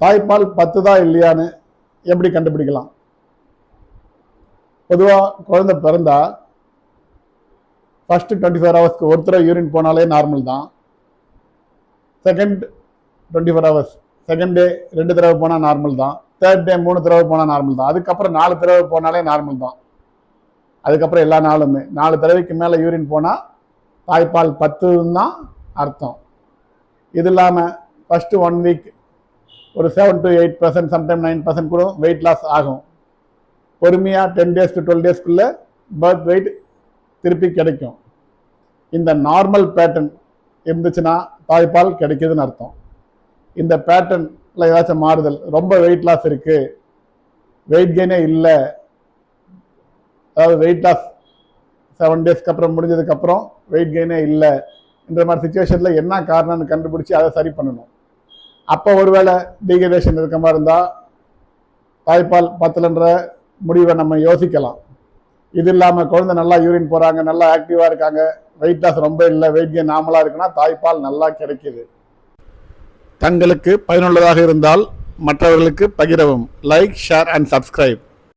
தாய்ப்பால் பத்து தான் இல்லையான்னு எப்படி கண்டுபிடிக்கலாம்? பொதுவாக குழந்தை பிறந்தா ஃபர்ஸ்ட் டுவெண்ட்டி ஃபோர் ஹவர்ஸ்க்கு ஒரு தடவை யூரின் போனாலே நார்மல் தான். Second twenty four hours second day ரெண்டு தடவை போனால் நார்மல் தான். தேர்ட் டே மூணு தடவை போனால் நார்மல் தான். அதுக்கப்புறம் நாலு தடவை போனாலே நார்மல் தான். அதுக்கப்புறம் எல்லா நாளுமே. நாலு தடவைக்கு மேலே யூரின் போனால் தாய்ப்பால் பத்துன்னு தான் அர்த்தம். இது இல்லாமல் ஃபஸ்ட்டு ஒன் வீக் ஒரு seven to eight percent sometime nine percent கூட வெயிட் லாஸ் ஆகும். பொறுமையாக டென் டேஸ் டு டுவெல் டேஸ்க்குள்ளே பர்த் வெயிட் திருப்பி கிடைக்கும். இந்த நார்மல் பேட்டர்ன் இருந்துச்சுன்னா தாய்ப்பால் கிடைக்குதுன்னு அர்த்தம். இந்த பேட்டர்னில் ஏதாச்சும் மாறுதல் ரொம்ப வெயிட் லாஸ் இருக்குது வெயிட் கெயினே இல்லை. அதாவது வெயிட் லாஸ் செவன் டேஸ்க்கு அப்புறம் முடிஞ்சதுக்கப்புறம் வெயிட் கெயினே இல்லை. என்ற மாதிரி சுச்சுவேஷனில் என்ன காரணம்னு கண்டுபிடிச்சி அதை சரி பண்ணணும். அப்போ ஒருவேளை டீஹைட்ரேஷன் இருக்க மாதிரி இருந்தால் தாய்ப்பால் பத்தலன்ற முடிவை நம்ம யோசிக்கலாம். இது இல்லாமல் குழந்தை நல்லா யூரின் போகிறாங்க நல்லா ஆக்டிவாக இருக்காங்க வெயிட் லாஸ் ரொம்ப இல்லை வெயிட் கெயின் நார்மலாக இருக்குன்னா தாய்ப்பால் நல்லா கிடைக்கிது. தங்களுக்கு பயனுள்ளதாக இருந்தால் மற்றவர்களுக்கு பகிரவும். Like share and subscribe